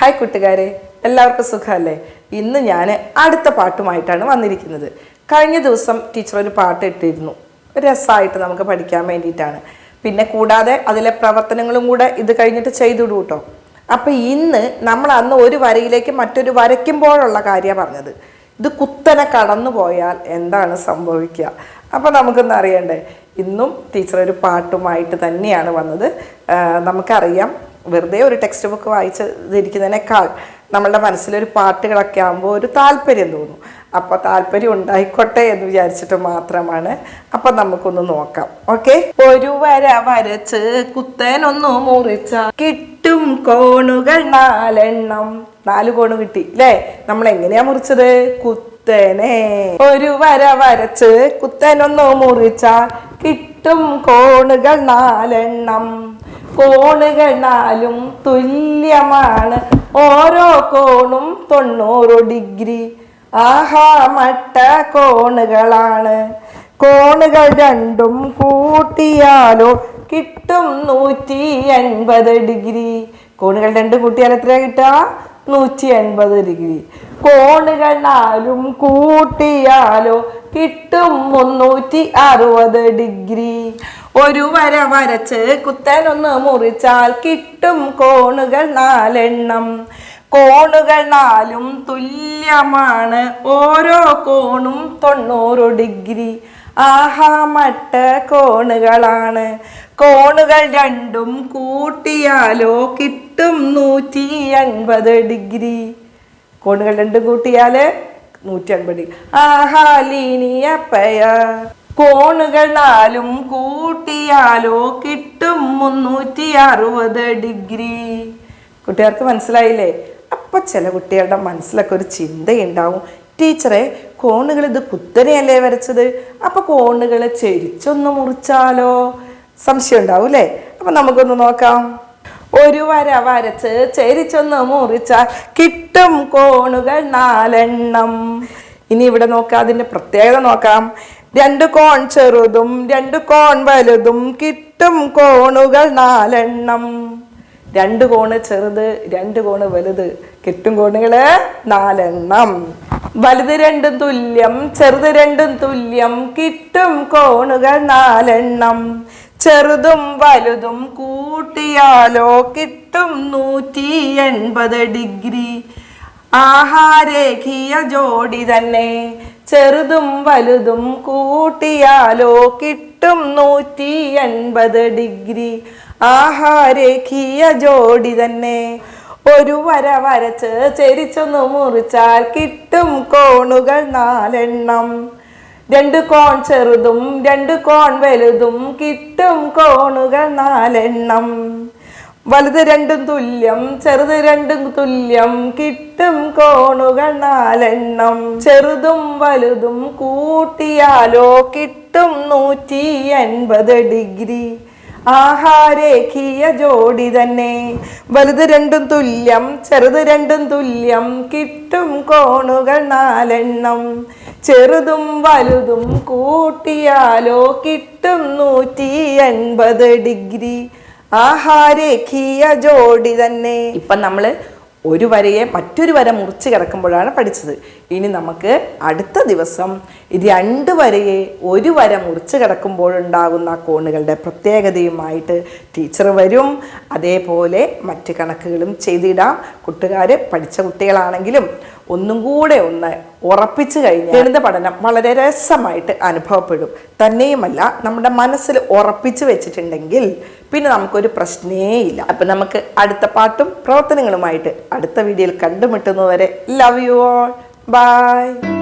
Hi കൂട്ടുകാരെ എല്ലാവർക്കും സുഖമല്ലേ? ഇന്ന് ഞാൻ അടുത്ത പാട്ടുമായിട്ടാണ് വന്നിരിക്കുന്നത്. കഴിഞ്ഞ ദിവസം ടീച്ചർ ഒരു പാട്ട് ഇട്ടിരുന്നു. രസമായിട്ട് നമുക്ക് പഠിക്കാൻ വേണ്ടിയിട്ടാണ്. പിന്നെ കൂടാതെ അതിലെ പ്രവർത്തനങ്ങളും കൂടെ ഇത് കഴിഞ്ഞിട്ട് ചെയ്തിടും കേട്ടോ അപ്പം ഇന്ന് നമ്മൾ അന്ന് ഒരു വരയിലേക്ക് മറ്റൊരു വരയ്ക്കുമ്പോഴുള്ള കാര്യമാണ് പറഞ്ഞത്. ഇത് കുത്തനെ കടന്നു പോയാൽ എന്താണ് സംഭവിക്കുക? അപ്പം നമുക്കൊന്ന് അറിയണ്ടേ? ഇന്നും ടീച്ചർ ഒരു പാട്ടുമായിട്ട് തന്നെയാണ് വന്നത്. നമുക്കറിയാം വെറുതെ ഒരു ടെക്സ്റ്റ് ബുക്ക് വായിച്ച് ഇരിക്കുന്നതിനേക്കാൾ നമ്മളുടെ മനസ്സിലൊരു പാട്ടുകളൊക്കെ ആകുമ്പോൾ ഒരു താല്പര്യം തോന്നും. അപ്പോൾ താല്പര്യം ഉണ്ടായിക്കോട്ടെ എന്ന് വിചാരിച്ചിട്ട് മാത്രമാണ് അപ്പം നമുക്കൊന്ന് നോക്കാം. ഓക്കെ ഒരു വര വരച്ച് കുത്തനൊന്നു മുറിച്ച കിട്ടും കോണുകൾ നാലെണ്ണം. നാല് കോണ് കിട്ടി അല്ലേ നമ്മൾ എങ്ങനെയാ മുറിച്ചത്? കുത്തനെ. ഒരു വര വരച്ച് കുത്തനൊന്നു മുറിച്ച കിട്ടും കോണുകൾ നാലെണ്ണം. കോണുകൾ നാലും തുല്യമാണ്. ഓരോ കോണും തൊണ്ണൂറ് ഡിഗ്രി. ആഹാ മട്ട കോണുകളാണ്. കോണുകൾ രണ്ടും കൂട്ടിയാലോ കിട്ടും നൂറ്റി എൺപത് ഡിഗ്രി. കോണുകൾ രണ്ടും കൂട്ടിയാൽ എത്ര കിട്ടുക? നൂറ്റി എൺപത് ഡിഗ്രി. കോണുകൾ നാലും കൂട്ടിയാലോ കിട്ടും മുന്നൂറ്റി അറുപത് ഡിഗ്രി. ഒരു വര വരച്ച് കുത്തനൊന്ന് മുറിച്ചാൽ കിട്ടും കോണുകൾ നാലെണ്ണം. കോണുകൾ നാലും തുല്യമാണ്. ഓരോ കോണും തൊണ്ണൂറ് ഡിഗ്രി. ആഹാ മട്ട കോണുകളാണ്. കോണുകൾ രണ്ടും കൂട്ടിയാലോ കിട്ടും നൂറ്റി അൻപത് ഡിഗ്രി. കോണുകൾ രണ്ടും കൂട്ടിയാൽ നൂറ്റി അൻപത് ആഹാ ലീനിയപ്പയ. കോണുകൾ നാലും കൂട്ടിയാലോ കിട്ടും മുന്നൂറ്റി അറുപത് ഡിഗ്രി. കുട്ടികൾക്ക് മനസ്സിലായില്ലേ? അപ്പൊ ചില കുട്ടികളുടെ മനസ്സിലൊക്കെ ഒരു ചിന്തയുണ്ടാവും. ടീച്ചറെ കോണുകൾ ഇത് കുത്തനെയല്ലേ വരച്ചത്? അപ്പൊ കോണുകൾ ചെരിച്ചൊന്ന് മുറിച്ചാലോ? സംശയം ഉണ്ടാവും അല്ലേ അപ്പൊ നമുക്കൊന്ന് നോക്കാം. ഒരു വര വരച്ച് ചെരിച്ചൊന്ന് മുറിച്ചാൽ കിട്ടും കോണുകൾ നാലെണ്ണം. ഇനി ഇവിടെ നോക്കാം അതിന്റെ പ്രത്യേകത നോക്കാം. രണ്ട് കോൺ ചെറുതും രണ്ട് കോൺ വലുതും കിട്ടും കോണുകൾ നാലെണ്ണം. രണ്ട് കോണ് ചെറുത് രണ്ട് കോണ് വലുത് കിട്ടും കോണുകൾ നാലെണ്ണം. വലുത് രണ്ടും തുല്യം ചെറുത് രണ്ടും തുല്യം കിട്ടും കോണുകൾ നാലെണ്ണം. ചെറുതും വലുതും കൂട്ടിയാലോ കിട്ടും നൂറ്റി എൺപത് ഡിഗ്രി. ആഹാരേഖിയ ജോഡി തന്നെ ചെറുതും വലുതും കൂട്ടിയാലോ കിട്ടും നൂറ്റി എൺപത് ഡിഗ്രി ആഹാരേഖീയ ജോഡി തന്നെ. ഒരു വര വരച്ച് ചെരിച്ചൊന്ന് മുറിച്ചാൽ കിട്ടും കോണുകൾ നാലെണ്ണം. രണ്ട് കോൺ ചെറുതും രണ്ട് കോൺ വലുതും കിട്ടും കോണുകൾ നാലെണ്ണം. വലുത് രണ്ടും തുല്യം ചെറുത് രണ്ടും തുല്യം. കിട്ടും കോണുകൾ നാലെണ്ണം. ചെറുതും വലുതും കൂട്ടിയാലോ കിട്ടും നൂറ്റി എൺപത് ഡിഗ്രി. ആഹാരേഖീയ ജോഡി തന്നെ. വലുത് രണ്ടും തുല്യം ചെറുത് രണ്ടും തുല്യം. കിട്ടും കോണുകൾ നാലെണ്ണം. ചെറുതും വലുതും കൂട്ടിയാലോ കിട്ടും നൂറ്റി എൺപത് ഡിഗ്രി. ആഹാരേഖീയ ജോഡി തന്നെ ഇപ്പൊ നമ്മൾ ഒരു വരയെ മറ്റൊരു വര മുറിച്ച് കിടക്കുമ്പോഴാണ് പഠിച്ചത്. ഇനി നമുക്ക് അടുത്ത ദിവസം രണ്ട് വരയെ ഒരു വര മുറിച്ച് കിടക്കുമ്പോഴുണ്ടാകുന്ന കോണുകളുടെ പ്രത്യേകതയുമായിട്ട് ടീച്ചർ വരും. അതേപോലെ മറ്റ് കണക്കുകളും ചെയ്തിടാം. കൂട്ടുകാർ പഠിച്ച കുട്ടികളാണെങ്കിലും ഒന്നും കൂടെ ഒന്ന് ഉറപ്പിച്ചു കഴിഞ്ഞാൽ ഗണിത പഠനം വളരെ രസമായിട്ട് അനുഭവപ്പെടും. തന്നെയുമല്ല നമ്മുടെ മനസ്സിൽ ഉറപ്പിച്ചു വെച്ചിട്ടുണ്ടെങ്കിൽ പിന്നെ നമുക്കൊരു പ്രശ്നേ ഇല്ല. അപ്പം നമുക്ക് അടുത്ത പാട്ടും പ്രവർത്തനങ്ങളുമായിട്ട് അടുത്ത വീഡിയോയിൽ കണ്ടുമുട്ടുന്നതുവരെ ലവ് യു ഓൾ ബൈ